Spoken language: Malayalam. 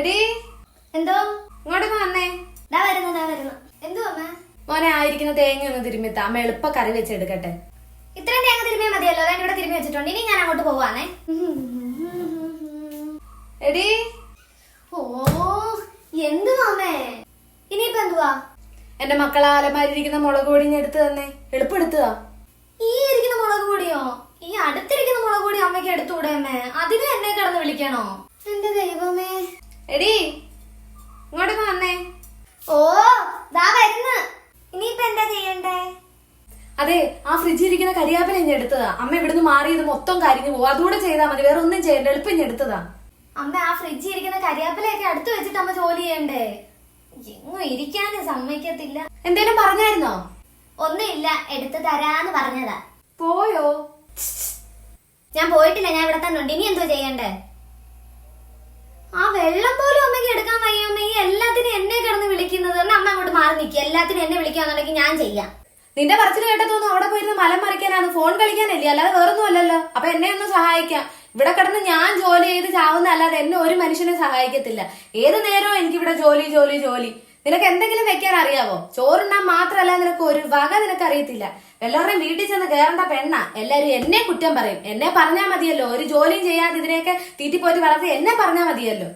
എടി എന്തോ? ഇങ്ങോട്ടൊക്കെ വന്നേ. ദാ വരുന്നു ദാ വരുന്നു. എന്തോ അമ്മ മോനെ ആയിരിക്കുന്ന തേങ്ങ ഒന്ന് തിരുമ്മിത്ത. അമ്മ എളുപ്പ കറി വെച്ചെടുക്കട്ടെ. ഇത്രയും തേങ്ങ തിരുമ്മിയാൽ മതിയല്ലോ. അതായത് ഇവിടെ തിരുമ്മി വെച്ചിട്ടുണ്ട്. ഇനി ഞാൻ അങ്ങോട്ട് പോവാണേ എടി. ഓ എന്തുവാ അമ്മേ ഇനിയിപ്പോ എന്തുവാ? എന്റെ മക്കളെ അലമാരിയിരിക്കുന്ന മുളക് പൊടി എടുത്ത് തന്നെ. എളുപ്പം എടുത്തതാ. ഈ ഇരിക്കുന്ന മുളക് പൊടിയോ? ഈ അടുത്തിരിക്കുന്ന മുളക് പൊടി അമ്മയ്ക്ക് എടുത്തുകൂടെ അമ്മേ? അതിന് എന്നെ കിടന്ന് വിളിക്കണോ? എന്റെ ദൈവമേ. എടി വന്നേ. ഓ ദാ വരുന്നു. ഇനിയിപ്പോ എന്താ ചെയ്യണ്ടേ? അതെ ആ ഫ്രിഡ്ജിൽ ഇരിക്കുന്ന കരിയാപ്പില ഇനി എടുത്തതാ. അമ്മ ഇവിടുന്ന് മാറിയത് മൊത്തം കരിഞ്ഞു പോകും അതുകൂടെ ചെയ്താൽ മതി വേറെ ഒന്നും ചെയ്യണ്ട. എളുപ്പം ഇനി എടുത്തതാ. അമ്മ ആ ഫ്രിഡ്ജിൽ ഇരിക്കുന്ന കരിയാപ്പിലയൊക്കെ അടുത്ത് വെച്ചിട്ട് അമ്മ ജോലി ചെയ്യണ്ടേ? എങ്ങും ഇരിക്കാനും സമ്മതിക്കത്തില്ല. എന്തേലും പറഞ്ഞായിരുന്നോ? ഒന്നുമില്ല എടുത്തു തരാന്ന് പറഞ്ഞതാ. പോയോ? ഞാൻ പോയിട്ടില്ല ഞാൻ ഇവിടെ തന്നെ ഉണ്ട്. ഇനി എന്തോ ചെയ്യണ്ടേ ആ വെള്ളം പോലും അമ്മയ്ക്ക് എടുക്കാൻ വയ്യ അമ്മ ഈ എല്ലാത്തിനും എന്നെ കിടന്ന് വിളിക്കുന്നത് എന്നാ അമ്മ നിൽക്കുക എല്ലാത്തിനും എന്നെ വിളിക്കാന്നുണ്ടെങ്കിൽ ഞാൻ ചെയ്യാം. നിന്റെ പറച്ചിൽ കേട്ടതൊന്നും അവിടെ പോയിരുന്ന് മലം മറിക്കാനാണ് ഫോൺ കളിക്കാനല്ലേ? അല്ലാതെ വേറൊന്നും അല്ലല്ലോ. അപ്പൊ എന്നെ ഒന്ന് സഹായിക്കാം. ഇവിടെ കിടന്ന് ഞാൻ ജോലി ചെയ്ത് ചാവുന്ന അല്ലാതെ എന്നെ ഒരു മനുഷ്യനെ സഹായിക്കത്തില്ല. ഏത് നേരവും എനിക്ക് ഇവിടെ ജോലി ജോലി ജോലി. നിനക്ക് എന്തെങ്കിലും വെക്കാൻ അറിയാവോ? ചോറുണ്ണാൻ മാത്രമല്ല നിനക്ക് ഒരു വക നിനക്ക് അറിയത്തില്ല. എല്ലാവരുടെയും വീട്ടിൽ ചെന്ന് കയറേണ്ട പെണ്ണ. എല്ലാരും എന്നെ കുറ്റം പറയും. എന്നെ പറഞ്ഞാൽ മതിയല്ലോ. ഒരു ജോലിയും ചെയ്യാതെ ഇതിനെയൊക്കെ തീറ്റിപ്പോറ്റി വളർത്തി എന്നെ പറഞ്ഞാൽ മതിയല്ലോ.